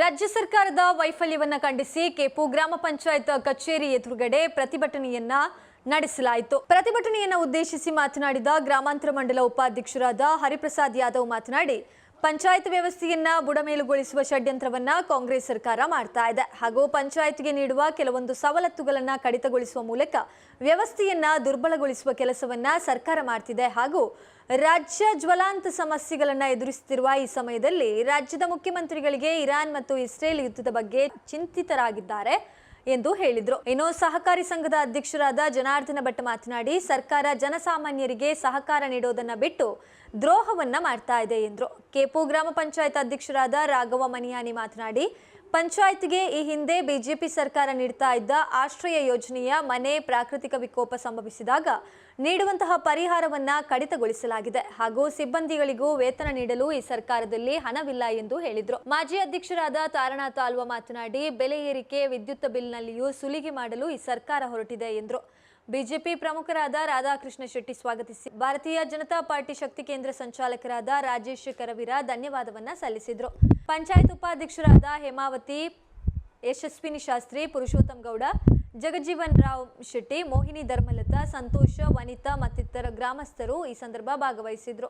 ರಾಜ್ಯ ಸರ್ಕಾರದ ವೈಫಲ್ಯವನ್ನು ಖಂಡಿಸಿ ಕೆಪು ಗ್ರಾಮ ಪಂಚಾಯತ್ ಕಚೇರಿ ಎದುರುಗಡೆ ಪ್ರತಿಭಟನೆಯನ್ನ ನಡೆಸಲಾಯಿತು. ಪ್ರತಿಭಟನೆಯನ್ನು ಉದ್ದೇಶಿಸಿ ಮಾತನಾಡಿದ ಗ್ರಾಮಾಂತರ ಮಂಡಲ ಉಪಾಧ್ಯಕ್ಷರಾದ ಹರಿಪ್ರಸಾದ್ ಯಾದವ್ ಮಾತನಾಡಿ ಪಂಚಾಯತ್ ವ್ಯವಸ್ಥೆಯನ್ನ ಬುಡಮೇಲುಗೊಳಿಸುವ ಷಡ್ಯಂತ್ರವನ್ನ ಕಾಂಗ್ರೆಸ್ ಸರ್ಕಾರ ಮಾಡ್ತಾ ಇದೆ. ಹಾಗೂ ಪಂಚಾಯತ್ಗೆ ನೀಡುವ ಕೆಲವೊಂದು ಸವಲತ್ತುಗಳನ್ನ ಕಡಿತಗೊಳಿಸುವ ಮೂಲಕ ವ್ಯವಸ್ಥೆಯನ್ನ ದುರ್ಬಲಗೊಳಿಸುವ ಕೆಲಸವನ್ನ ಸರ್ಕಾರ ಮಾಡ್ತಿದೆ. ಹಾಗೂ ರಾಜ್ಯ ಜ್ವಲಾಂತ ಸಮಸ್ಯೆಗಳನ್ನ ಎದುರಿಸುತ್ತಿರುವ ಈ ಸಮಯದಲ್ಲಿ ರಾಜ್ಯದ ಮುಖ್ಯಮಂತ್ರಿಗಳಿಗೆ ಇರಾನ್ ಮತ್ತು ಇಸ್ರೇಲ್ ಯುದ್ಧದ ಬಗ್ಗೆ ಚಿಂತಿತರಾಗಿದ್ದಾರೆ. ಎಂದು ಹೇಳಿದರು. ಇನ್ನು ಸಹಕಾರಿ ಸಂಘದ ಅಧ್ಯಕ್ಷರಾದ ಜನಾರ್ದನ ಭಟ್ ಮಾತನಾಡಿ, ಸರ್ಕಾರ ಜನಸಾಮಾನ್ಯರಿಗೆ ಸಹಕಾರ ನೀಡೋದನ್ನ ಬಿಟ್ಟು ದ್ರೋಹವನ್ನ ಮಾಡ್ತಾ ಇದೆ ಎಂದರು. ಕೆಪು ಗ್ರಾಮ ಪಂಚಾಯತ್ ಅಧ್ಯಕ್ಷರಾದ ರಾಘವ ಮನಿಯಾನಿ ಮಾತನಾಡಿ ಪಂಚಾಯತ್ಗೆ ಈ ಹಿಂದೆ ಬಿಜೆಪಿ ಸರ್ಕಾರ ನೀಡ್ತಾ ಇದ್ದ ಆಶ್ರಯ ಯೋಜನೆಯ ಮನೆ ಪ್ರಾಕೃತಿಕ ವಿಕೋಪ ಸಂಭವಿಸಿದಾಗ ನೀಡುವಂತಹ ಪರಿಹಾರವನ್ನ ಕಡಿತಗೊಳಿಸಲಾಗಿದೆ ಹಾಗೂ ಸಿಬ್ಬಂದಿಗಳಿಗೂ ವೇತನ ನೀಡಲು ಈ ಸರ್ಕಾರದಲ್ಲಿ ಹಣವಿಲ್ಲ ಎಂದು ಹೇಳಿದರು. ಮಾಜಿ ಅಧ್ಯಕ್ಷರಾದ ತಾರಣಾ ಆಲ್ವ ಮಾತನಾಡಿ, ಬೆಲೆ ಏರಿಕೆ, ವಿದ್ಯುತ್ ಬಿಲ್ನಲ್ಲಿಯೂ ಸುಲಿಗೆ ಮಾಡಲು ಈ ಸರ್ಕಾರ ಹೊರಟಿದೆ ಎಂದರು. ಬಿಜೆಪಿ ಪ್ರಮುಖರಾದ ರಾಧಾಕೃಷ್ಣ ಶೆಟ್ಟಿ ಸ್ವಾಗತಿಸಿ ಭಾರತೀಯ ಜನತಾ ಪಾರ್ಟಿ ಶಕ್ತಿ ಕೇಂದ್ರ ಸಂಚಾಲಕರಾದ ರಾಜೇಶ್ ಕರವೀರ ಧನ್ಯವಾದವನ್ನ ಸಲ್ಲಿಸಿದ್ರು. ಪಂಚಾಯತ್ ಉಪಾಧ್ಯಕ್ಷರಾದ ಹೇಮಾವತಿ, ಯಶಸ್ವಿನಿ ಶಾಸ್ತ್ರಿ, ಪುರುಷೋತ್ತಮ್ ಗೌಡ, ಜಗಜೀವನ್ ರಾವ್ ಶೆಟ್ಟಿ, ಮೋಹಿನಿ ಧರ್ಮಲತಾ, ಸಂತೋಷ, ವನಿತಾ ಮತ್ತಿತರ ಗ್ರಾಮಸ್ಥರು ಈ ಸಂದರ್ಭ ಭಾಗವಹಿಸಿದ್ರು.